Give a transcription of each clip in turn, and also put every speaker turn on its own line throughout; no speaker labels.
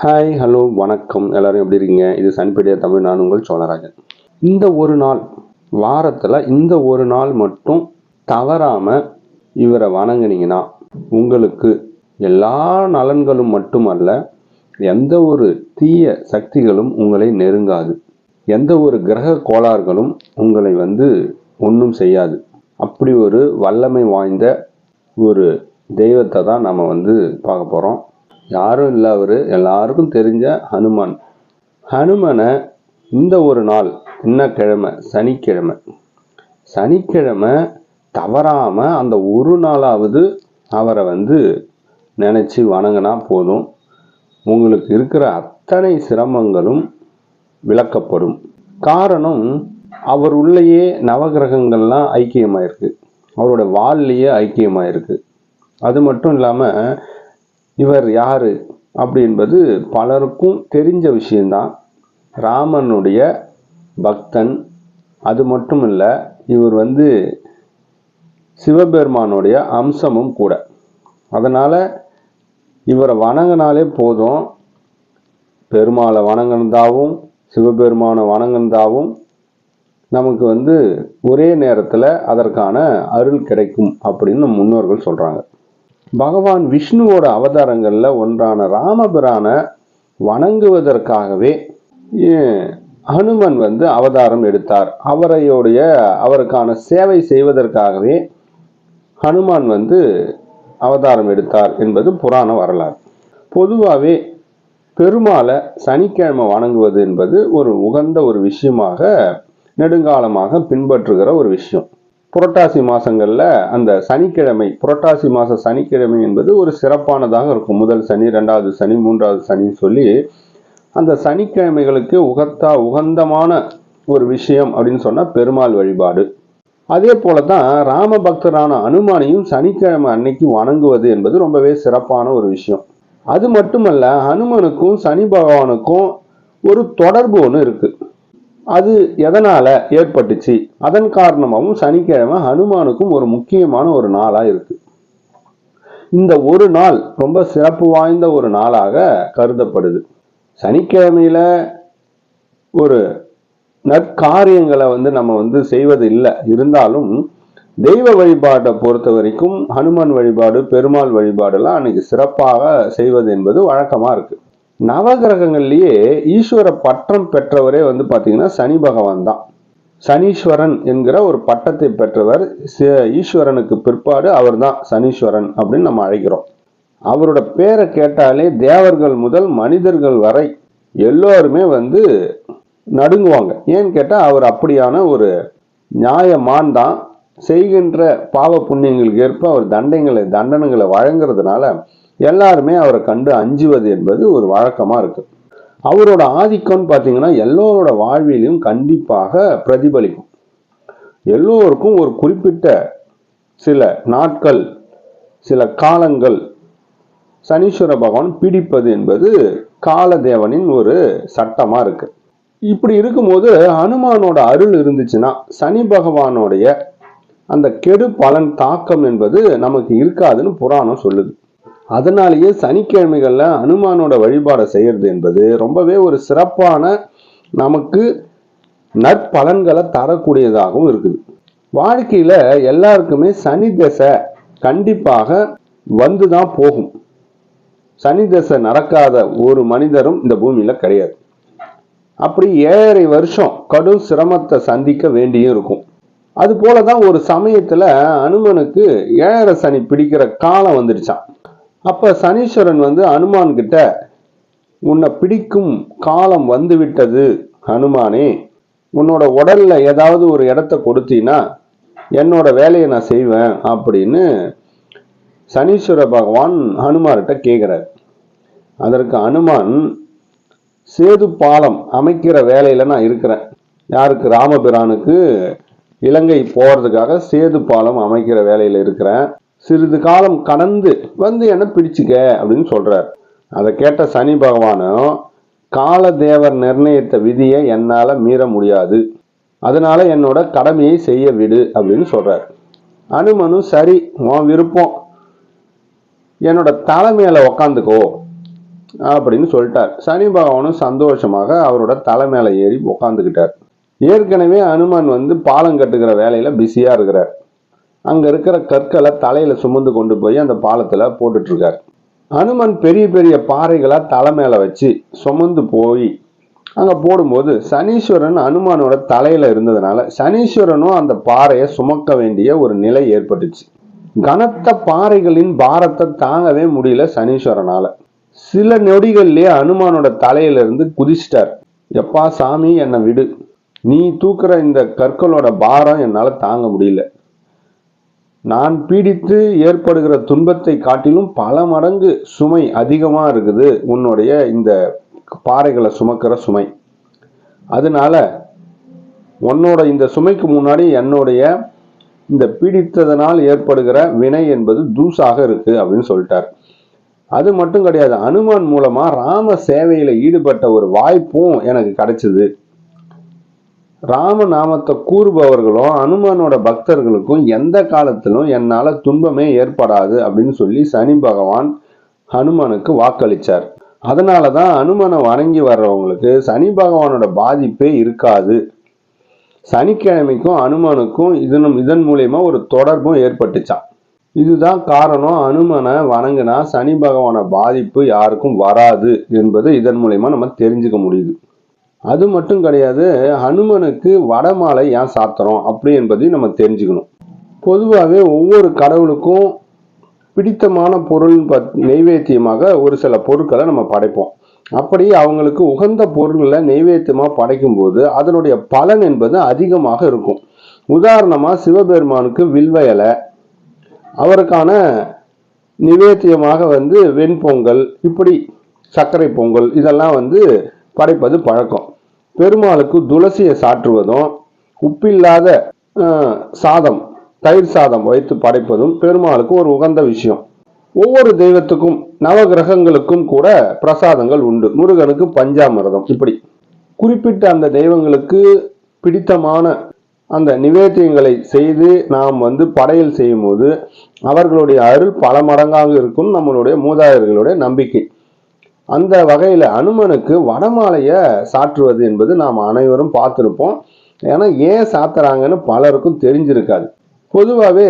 Hi hello வணக்கம். எல்லாரும் எப்படி இருக்கீங்க? இது சன்பீடியா தமிழ் நான் உங்கள் சோழராஜன். இந்த ஒரு நாள் வாரத்தில் இந்த ஒரு நாள் மட்டும் தவறாமல் இவரை வணங்குனீங்கன்னா உங்களுக்கு எல்லா நலன்களும் மட்டுமல்ல எந்த ஒரு தீய சக்திகளும் உங்களை நெருங்காது. எந்த ஒரு கிரக கோளாறுகளும் உங்களை வந்து ஒன்றும் செய்யாது. அப்படி ஒரு வல்லமை வாய்ந்த ஒரு தெய்வத்தை தான் நம்ம வந்து பார்க்க போகிறோம் யாரும் இல்லை அவர். எல்லாருக்கும் தெரிஞ்ச ஹனுமான். ஹனுமனை இந்த ஒரு நாள் என்ன கிழமை? சனிக்கிழமை. சனிக்கிழமை தவறாமல் அந்த ஒரு நாளாவது அவரை வந்து நினச்சி வணங்கினா போதும். உங்களுக்கு இருக்கிற அத்தனை சிரமங்களும் விளக்கப்படும். காரணம் அவர் உள்ளேயே நவகிரகங்கள்லாம் ஐக்கியமாயிருக்கு. அவரோட வாழ்லையே ஐக்கியமாயிருக்கு. அது மட்டும் இல்லாமல் இவர் யார் அப்படி என்பது பலருக்கும் தெரிஞ்ச விஷயந்தான் ராமனுடைய பக்தன். அது மட்டும் இல்லை இவர் வந்து சிவபெருமானுடைய அம்சமும் கூட. அதனால் இவரை வணங்கினாலே போதும். பெருமாளை வணங்கினதாகவும் சிவபெருமானை வணங்கினதாகவும் நமக்கு வந்து ஒரே நேரத்தில் அதற்கான அருள் கிடைக்கும் அப்படின்னு முன்னோர்கள் சொல்கிறாங்க பகவான் விஷ்ணுவோட அவதாரங்களில் ஒன்றான ராமபிரானை வணங்குவதற்காகவே ஹனுமன் வந்து அவதாரம் எடுத்தார். அவரையுடைய அவருக்கான சேவை செய்வதற்காகவே ஹனுமான் வந்து அவதாரம் எடுத்தார் என்பது புராண வரலாறு. பொதுவாகவே பெருமாளை சனிக்கிழமை வணங்குவது என்பது ஒரு உகந்த ஒரு விஷயமாக நெடுங்காலமாக பின்பற்றுகிற ஒரு விஷயம். புரட்டாசி மாதங்களில் அந்த சனிக்கிழமை புரட்டாசி மாத சனிக்கிழமை என்பது ஒரு சிறப்பானதாக இருக்கும். முதல் சனி ரெண்டாவது சனி மூன்றாவது சனின்னு சொல்லி அந்த சனிக்கிழமைகளுக்கு உகத்தா உகந்தமான ஒரு விஷயம் அப்படின்னு சொன்னால் பெருமாள் வழிபாடு. அதே போல தான் ராம பக்தரான அனுமானையும் சனிக்கிழமை அன்னைக்கு வணங்குவது என்பது ரொம்பவே சிறப்பான ஒரு விஷயம். அது மட்டுமல்ல ஹனுமனுக்கும் சனி பகவானுக்கும் ஒரு தொடர்பு ஒன்று இருக்குது அது எதனால் ஏற்பட்டுச்சு? அதன் காரணமாகவும் சனிக்கிழமை ஹனுமானுக்கும் ஒரு முக்கியமான ஒரு நாளாக இருக்கு. இந்த ஒரு நாள் ரொம்ப சிறப்பு வாய்ந்த ஒரு நாளாக கருதப்படுது. சனிக்கிழமையில் ஒரு நற்காரியங்களை வந்து நம்ம வந்து செய்வது இல்லை இருந்தாலும் தெய்வ வழிபாட்டை பொறுத்த வரைக்கும் ஹனுமான் வழிபாடு பெருமாள் வழிபாடெல்லாம் அன்னைக்கு சிறப்பாக செய்வது என்பது வழக்கமாக இருக்குது நவகிரகங்கள்லேயே ஈஸ்வர பட்டம் பெற்றவரே வந்து பார்த்தீங்கன்னா சனி பகவான் தான். சனீஸ்வரன் என்கிற ஒரு பட்டத்தை பெற்றவர் ஈஸ்வரனுக்கு பிற்பாடு அவர்தான் சனீஸ்வரன் அப்படின்னு நம்ம அழைக்கிறோம். அவரோட பேரை கேட்டாலே தேவர்கள் முதல் மனிதர்கள் வரை எல்லோருமே வந்து நடுங்குவாங்க. ஏன்னு கேட்டால் அவர் அப்படியான ஒரு நியாயமான் தான். செய்கின்ற பாவ புண்ணியங்களுக்கு ஏற்ப அவர் தண்டைங்களை தண்டனைகளை வழங்குறதுனால எல்லாருமே அவரை கண்டு அஞ்சுவது என்பது ஒரு வழக்கமாக இருக்கு. அவரோட ஆதிக்கம்னு பார்த்தீங்கன்னா எல்லோரோட வாழ்விலும் கண்டிப்பாக பிரதிபலிக்கும். எல்லோருக்கும் ஒரு குறிப்பிட்ட சில நாட்கள் சில காலங்கள் சனீஸ்வர பகவான் பிடிப்பது என்பது காலதேவனின் ஒரு சட்டமாக இருக்கு. இப்படி இருக்கும்போது ஹனுமானோட அருள் இருந்துச்சுன்னா சனி பகவானுடைய அந்த கெடு பலன் தாக்கம் என்பது நமக்கு இருக்காதுன்னு புராணம் சொல்லுது. அதனாலேயே சனிக்கிழமைகளில் அனுமானோட வழிபாடை செய்கிறது என்பது ரொம்பவே ஒரு சிறப்பான நமக்கு நற்பலன்களை தரக்கூடியதாகவும் இருக்குது. வாழ்க்கையில் எல்லாருக்குமே சனி தசை கண்டிப்பாக வந்து தான் போகும். சனி தசை நடக்காத ஒரு மனிதரும் இந்த பூமியில் கிடையாது. அப்படி ஏழரை வருஷம் கடும் சிரமத்தை சந்திக்க வேண்டியும் இருக்கும். அது போல தான் ஒரு சமயத்தில் அனுமனுக்கு ஏழரை சனி பிடிக்கிற காலம் வந்துடுச்சான் அப்போ சனீஸ்வரன் வந்து அனுமான்கிட்ட உன்னை பிடிக்கும் காலம் வந்துவிட்டது அனுமானே. ஹனுமானே உன்னோட உடல்ல ஏதாவது ஒரு இடத்த கொடுத்தீன்னா என்னோட வேலையை நான் செய்வேன் அப்படின்னு சனீஸ்வர பகவான் ஹனுமார்கிட்ட கேட்குறார் அதற்கு அனுமான் சேது பாலம் அமைக்கிற வேலையில் நான் இருக்கிறேன். யாருக்கு? ராமபிரானுக்கு. இலங்கை போகிறதுக்காக சேது பாலம் அமைக்கிற வேலையில் இருக்கிறேன். சிறிது காலம் கடந்து வந்து என்ன பிடிச்சிக்க அப்படின்னு சொல்கிறார் அதை கேட்ட சனி பகவானும் காலதேவர் நிர்ணயித்த விதியை என்னால் மீற முடியாது. அதனால என்னோட கடமையை செய்ய விடு அப்படின்னு சொல்கிறார் அனுமனு சரி உன் விருப்பம். என்னோட தலை உக்காந்துக்கோ அப்படின்னு சொல்லிட்டார். சனி பகவானும் சந்தோஷமாக அவரோட தலை மேலே ஏறி உக்காந்துக்கிட்டார். ஏற்கனவே அனுமன் வந்து பாலம் கட்டுகிற வேலையில பிஸியா இருக்கிறார். அங்கே இருக்கிற கற்களை தலையில் சுமந்து கொண்டு போய் அந்த பாலத்தில் போட்டுட்டு அனுமன் பெரிய பெரிய பாறைகளை தலை மேலே வச்சு சுமந்து போய் அங்கே போடும்போது சனீஸ்வரன் அனுமானோட தலையில் இருந்ததுனால சனீஸ்வரனும் அந்த பாறையை சுமக்க வேண்டிய ஒரு நிலை ஏற்பட்டுச்சு. கனத்த பாறைகளின் பாரத்தை தாங்கவே முடியல சனீஸ்வரனால். சில நொடிகள்லேயே அனுமானோட தலையிலிருந்து குதிச்சிட்டார். எப்பா சாமி என்னை விடு. நீ தூக்குற இந்த கற்களோட பாரம் என்னால் தாங்க முடியல. நான் பீடித்து ஏற்படுகிற துன்பத்தை காட்டிலும் பல மடங்கு சுமை அதிகமாக இருக்குது. உன்னுடைய இந்த பாறைகளை சுமக்கிற சுமை. அதனால உன்னோட இந்த சுமைக்கு முன்னாடி என்னுடைய இந்த பீடித்ததனால் ஏற்படுகிற வினை என்பது தூசாக இருக்கு அப்படின்னு சொல்லிட்டார். அது மட்டும் கிடையாது அனுமான் மூலமா ராம சேவையில ஈடுபட்ட ஒரு வாய்ப்பும் எனக்கு கிடைச்சது. ராமநாமத்தை கூறுபவர்களும் அனுமனோட பக்தர்களுக்கும் எந்த காலத்திலும் என்னால் துன்பமே ஏற்படாது அப்படின்னு சொல்லி சனி பகவான் ஹனுமனுக்கு வாக்களிச்சார். அதனாலதான் அனுமனை வணங்கி வர்றவங்களுக்கு சனி பகவானோட பாதிப்பே இருக்காது. சனிக்கிழமைக்கும் அனுமனுக்கும் இதன் இதன் மூலயமா ஒரு தொடர்பும் ஏற்பட்டுச்சான் இதுதான் காரணம். அனுமனை வணங்கினா சனி பகவான பாதிப்பு யாருக்கும் வராது என்பது இதன் மூலயமா நம்ம தெரிஞ்சுக்க முடியுது. அது மட்டும் கிடையாது ஹனுமனுக்கு வடமாலை ஏன் சாத்துறோம் அப்படி என்பதையும் நம்ம தெரிஞ்சுக்கணும். பொதுவாகவே ஒவ்வொரு கடவுளுக்கும் பிடித்தமான பொருள் பத் நெய்வேத்தியமாக ஒரு சில பொருட்களை நம்ம படைப்போம். அப்படி அவங்களுக்கு உகந்த பொருள்களை நெய்வேத்தியமாக படைக்கும்போது அதனுடைய பலன் என்பது அதிகமாக இருக்கும். உதாரணமாக சிவபெருமானுக்கு வில்வயலை அவருக்கான நிவேத்தியமாக வந்து வெண்பொங்கல் இப்படி சர்க்கரை பொங்கல் இதெல்லாம் வந்து படைப்பது பழக்கம். பெருமாளுக்கு துளசியை சாற்றுவதும் உப்பில்லாத சாதம் தயிர் சாதம் வைத்து படைப்பதும் பெருமாளுக்கு ஒரு உகந்த விஷயம். ஒவ்வொரு தெய்வத்துக்கும் நவகிரகங்களுக்கும் கூட பிரசாதங்கள் உண்டு. முருகனுக்கு பஞ்சாமிரதம். இப்படி. குறிப்பிட்ட அந்த தெய்வங்களுக்கு பிடித்தமான அந்த நிவேத்தியங்களை செய்து நாம் வந்து படையல் செய்யும்போது அவர்களுடைய அருள் பல மடங்காக இருக்கும் நம்மளுடைய மூதாதையர்களுடைய நம்பிக்கை. அந்த வகையில் அனுமனுக்கு வடமாலையை சாற்றுவது என்பது நாம் அனைவரும் பார்த்துருப்போம். ஏன்னா ஏன் சாத்துறாங்கன்னு பலருக்கும் தெரிஞ்சிருக்காது. பொதுவாகவே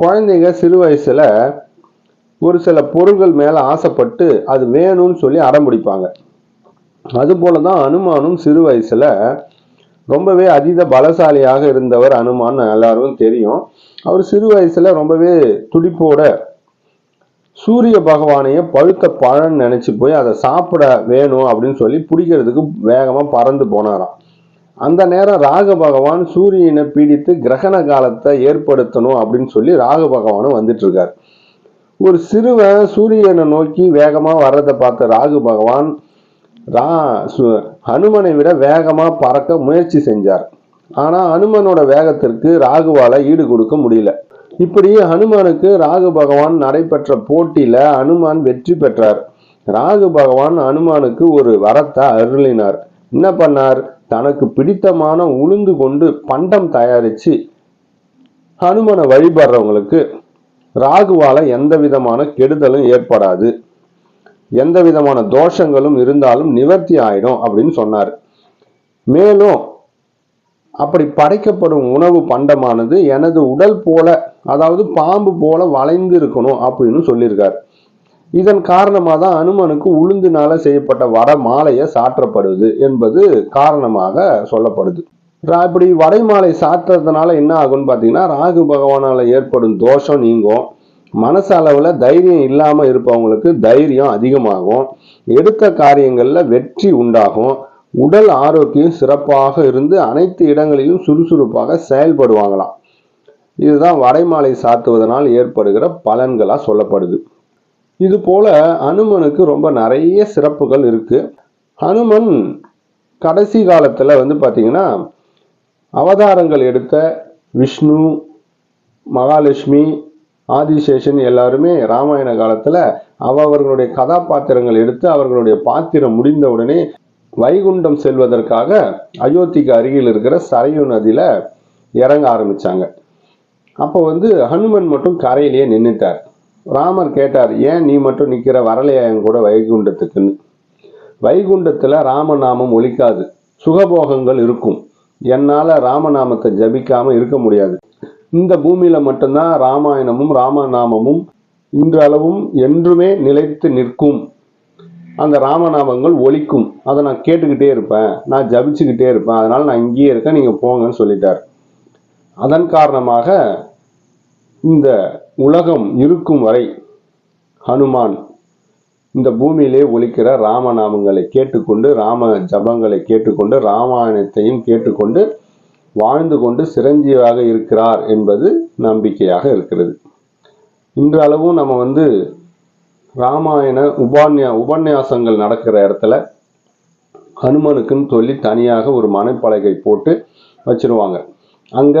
குழந்தைங்க சிறு வயசில் ஒரு சில பொருள்கள் மேலே ஆசைப்பட்டு அது வேணும்னு சொல்லி அடம் பிடிப்பாங்க. அதுபோல தான் அனுமானும் சிறு வயசில் ரொம்பவே அதீத பலசாலியாக இருந்தவர் அனுமான் எல்லாருக்கும் தெரியும். அவர் சிறு வயசில் ரொம்பவே துடிப்போட சூரிய பகவானையே பழுத்த பழம் நினைச்சு போய் அதை சாப்பிட வேணும் அப்படின்னு சொல்லி பிடிக்கிறதுக்கு வேகமாக பறந்து போனாராம். அந்த நேரம் ராக பகவான் சூரியனை பீடித்து கிரகண காலத்தை ஏற்படுத்தணும் அப்படின்னு சொல்லி ராக பகவானும் வந்துட்டு இருக்காரு. ஒரு சிறுவன் சூரியனை நோக்கி வேகமாக வர்றதை பார்த்த ராகு பகவான் ரா சு- ஹனுமனை விட வேகமாக பறக்க முயற்சி செஞ்சார். ஆனால் ஹனுமனோட வேகத்திற்கு ராகுவால ஈடு கொடுக்க முடியல. இப்படி ஹனுமானுக்கு ராகு பகவான் நடைபெற்ற போட்டியில ஹனுமான் வெற்றி பெற்றார். ராகு பகவான் ஹனுமானுக்கு ஒரு வரத்தை அருளினார். என்ன பண்ணார்? தனக்கு பிடித்தமான உளுந்து கொண்டு பண்டம் தயாரிச்சு ஹனுமனை வழிபடுறவங்களுக்கு ராகுவால எந்த விதமான கெடுதலும் ஏற்படாது. எந்த விதமான தோஷங்களும் இருந்தாலும் நிவர்த்தி ஆயிடும் அப்படின்னு சொன்னார். மேலும் அப்படி படைக்கப்படும் உணவு பண்டமானது எனது உடல் போல அதாவது பாம்பு போல வளைந்து இருக்கணும் அப்படின்னு சொல்லியிருக்கார். இதன் காரணமாக தான் அனுமனுக்கு உளுந்தினால செய்யப்பட்ட வட மாலையை சாற்றப்படுது என்பது காரணமாக சொல்லப்படுது. இப்படி வடை மாலை சாற்றுறதுனால என்ன ஆகும்னு பார்த்தீங்கன்னா ராகு பகவானால் ஏற்படும் தோஷம் நீங்கும். மனசளவில் தைரியம் இல்லாமல் இருப்பவங்களுக்கு தைரியம் அதிகமாகும். எடுத்த காரியங்களில் வெற்றி உண்டாகும். உடல் ஆரோக்கியம் சிறப்பாக இருந்து அனைத்து இடங்களிலும் சுறுசுறுப்பாக செயல்படுவாங்களாம். இதுதான் வடைமாலை சாத்துவதனால் ஏற்படுகிற பலன்களாக சொல்லப்படுது. இது போல அனுமனுக்கு ரொம்ப நிறைய சிறப்புகள் இருக்கு. ஹனுமன் கடைசி காலத்தில் வந்து பார்த்தீங்கன்னா அவதாரங்கள் எடுத்த விஷ்ணு மகாலட்சுமி ஆதிசேஷன் எல்லாருமே ராமாயண காலத்தில் அவர்களுடைய கதாபாத்திரங்கள் எடுத்து அவர்களுடைய பாத்திரம் முடிந்த உடனே வைகுண்டம் செல்வதற்காக அயோத்திக்கு அருகில் இருக்கிற சரையு நதியில இறங்க ஆரம்பிச்சாங்க. அப்போ வந்து ஹனுமன் மட்டும் கரையிலேயே நின்றுட்டார் ராமர் கேட்டார் ஏன் நீ மட்டும் நிற்கிற வரலையா என் கூட வைகுண்டத்துக்குன்னு? வைகுண்டத்தில் ராமநாமம் ஒழிக்காது சுகபோகங்கள் இருக்கும். என்னால் ராமநாமத்தை ஜபிக்காம இருக்க முடியாது. இந்த பூமியில் மட்டும்தான் ராமாயணமும் ராமநாமமும் இன்றளவும் என்றுமே நிலைத்து நிற்கும். அந்த ராமநாமங்கள் ஒழிக்கும் அதை நான் கேட்டுக்கிட்டே இருப்பேன். நான் ஜபிச்சுக்கிட்டே இருப்பேன். அதனால் நான் இங்கேயே இருக்கேன். நீங்கள் போங்கன்னு சொல்லிட்டார். அதன் காரணமாக இந்த உலகம் இருக்கும் வரை ஹனுமான் இந்த பூமியிலே ஒழிக்கிற ராமநாமங்களை கேட்டுக்கொண்டு ராம ஜபங்களை கேட்டுக்கொண்டு ராமாயணத்தையும் கேட்டுக்கொண்டு வாழ்ந்து கொண்டு சிரஞ்சீவியாக இருக்கிறார் என்பது நம்பிக்கையாக இருக்கிறது. இன்றளவும் நம்ம வந்து ராமாயண உபான்யா உபன்யாசங்கள் நடக்கிற இடத்துல ஹனுமனுக்குன்னு சொல்லி தனியாக ஒரு மனைப்பலகை போட்டு வச்சிருவாங்க. அங்க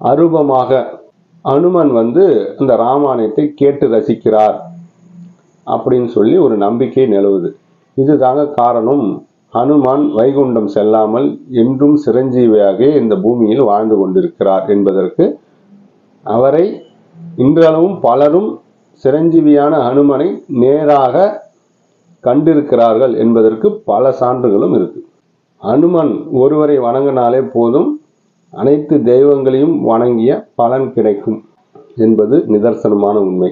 அருபமாக அனுமன் வந்து அந்த ராமாயணத்தை கேட்டு ரசிக்கிறார் அப்படின்னு சொல்லி ஒரு நம்பிக்கை நிலவுது. இதுதாங்க காரணம். ஹனுமான் வைகுண்டம் செல்லாமல் என்றும் சிரஞ்சீவியாக இந்த பூமியில் வாழ்ந்து கொண்டிருக்கிறார் என்பதற்கு அவரை இன்றளவும் பலரும் சிரஞ்சீவியான ஹனுமனை நேராக கண்டிருக்கிறார்கள் என்பதற்கு பல சான்றுகளும் இருக்கு. ஹனுமன் ஒருவரை வணங்கினாலே போதும் அனைத்து தெய்வங்களையும் வணங்கிய பலன் கிடைக்கும் என்பது நிதர்சனமான உண்மை.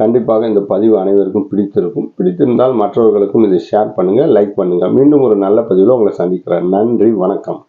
கண்டிப்பாக இந்த பதிவு அனைவருக்கும் பிடித்திருக்கும். பிடித்திருந்தால் மற்றவர்களுக்கும் இதை ஷேர் பண்ணுங்கள் லைக் பண்ணுங்கள் மீண்டும் ஒரு நல்ல பதிவில் உங்களை சந்திக்கிறேன். நன்றி வணக்கம்.